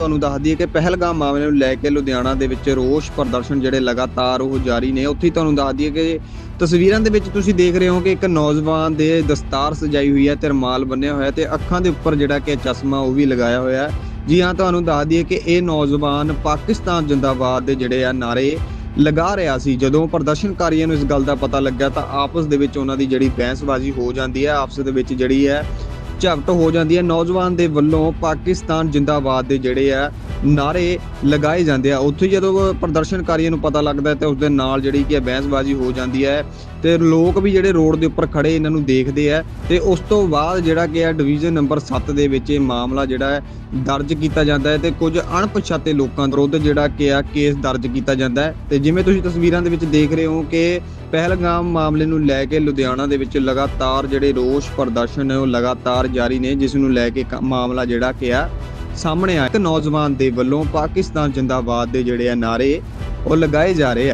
ਤੁਹਾਨੂੰ ਦੱਸ ਦਈਏ ਕਿ ਪਹਿਲਗਾਮ ਮਾਮਲੇ ਨੂੰ ਲੈ ਕੇ ਲੁਧਿਆਣਾ ਦੇ ਵਿੱਚ ਰੋਸ ਪ੍ਰਦਰਸ਼ਨ ਜਿਹੜੇ ਲਗਾਤਾਰ ਉਹ ਜਾਰੀ ਨੇ। ਉੱਥੇ ਤੁਹਾਨੂੰ ਦੱਸ ਦਈਏ ਕਿ ਤਸਵੀਰਾਂ ਦੇ ਵਿੱਚ ਤੁਸੀਂ ਦੇਖ ਰਹੇ ਹੋ ਕਿ ਇੱਕ ਨੌਜਵਾਨ ਦੇ ਦਸਤਾਰ ਸਜਾਈ ਹੋਈ ਹੈ ਤੇ ਰਮਾਲ ਬੰਨਿਆ ਹੋਇਆ ਤੇ ਅੱਖਾਂ ਦੇ ਉੱਪਰ ਜਿਹੜਾ ਕਿ ਚਸ਼ਮਾ ਉਹ ਵੀ ਲਗਾਇਆ ਹੋਇਆ ਹੈ। ਜੀ ਹਾਂ, ਤੁਹਾਨੂੰ ਦੱਸ ਦਈਏ ਕਿ ਇਹ ਨੌਜਵਾਨ ਪਾਕਿਸਤਾਨ ਜਿੰਦਾਬਾਦ ਦੇ ਜਿਹੜੇ ਆ ਨਾਰੇ ਲਗਾ ਰਿਹਾ ਸੀ। ਜਦੋਂ ਪ੍ਰਦਰਸ਼ਨਕਾਰੀਆਂ ਨੂੰ ਇਸ ਗੱਲ ਦਾ ਪਤਾ ਲੱਗਾ ਤਾਂ ਆਪਸ ਦੇ ਵਿੱਚ ਉਹਨਾਂ ਦੀ ਜਿਹੜੀ ਬਹਿਸਬਾਜ਼ੀ ਹੋ ਜਾਂਦੀ ਹੈ, ਆਪਸ ਦੇ ਵਿੱਚ ਜਿਹੜੀ ਹੈ ਝਪਟ ਹੋ ਜਾਂਦੀ ਹੈ। ਨੌਜਵਾਨ ਦੇ ਵੱਲੋਂ ਪਾਕਿਸਤਾਨ ਜਿੰਦਾਬਾਦ ਦੇ ਜਿਹੜੇ ਆ ਨਾਰੇ ਲਗਾਏ ਜਾਂਦੇ ਆ। ਉੱਥੇ ਜਦੋਂ ਪ੍ਰਦਰਸ਼ਨਕਾਰੀਆਂ ਨੂੰ ਪਤਾ ਲੱਗਦਾ ਹੈ ਤੇ ਉਸ ਦੇ ਨਾਲ ਜਿਹੜੀ ਕਿ ਬਹਿਸਬਾਜ਼ੀ ਹੋ ਜਾਂਦੀ ਹੈ ਤੇ ਲੋਕ ਵੀ ਜਿਹੜੇ ਰੋਡ ਦੇ ਉੱਪਰ ਖੜੇ ਇਹਨਾਂ ਨੂੰ ਦੇਖਦੇ ਆ ਤੇ ਉਸ ਤੋਂ ਬਾਅਦ ਜਿਹੜਾ ਕਿ ਆ ਡਿਵੀਜ਼ਨ ਨੰਬਰ 7 ਦੇ ਵਿੱਚ ਇਹ ਮਾਮਲਾ ਜਿਹੜਾ ਹੈ ਦਰਜ ਕੀਤਾ ਜਾਂਦਾ ਹੈ ਤੇ ਕੁਝ ਅਣਪਛਾਤੇ ਲੋਕਾਂ ਵਿਰੁੱਧ ਜਿਹੜਾ ਕਿ ਆ ਕੇਸ ਦਰਜ ਕੀਤਾ ਜਾਂਦਾ ਹੈ। ਤੇ ਜਿਵੇਂ ਤੁਸੀਂ ਤਸਵੀਰਾਂ ਦੇ ਵਿੱਚ ਦੇਖ ਰਹੇ ਹੋ ਕਿ ਪਹਿਲਗਾਮ ਮਾਮਲੇ ਨੂੰ ਲੈ ਕੇ ਲੁਧਿਆਣਾ ਦੇ ਵਿੱਚ ਲਗਾਤਾਰ ਜਿਹੜੇ ਰੋਸ ਪ੍ਰਦਰਸ਼ਨ ਨੇ ਉਹ ਲਗਾਤਾਰ ਜਾਰੀ ਨੇ, ਜਿਸ ਨੂੰ ਲੈ ਕੇ ਕ- ਮਾਮਲਾ ਜਿਹੜਾ ਕਿ ਆ ਸਾਹਮਣੇ ਆਇਆ ਇੱਕ ਨੌਜਵਾਨ ਦੇ ਵੱਲੋਂ ਪਾਕਿਸਤਾਨ ਜਿੰਦਾਬਾਦ ਦੇ ਜਿਹੜੇ ਆ ਨਾਰੇ ਉਹ ਲਗਾਏ ਜਾ ਰਹੇ ਆ।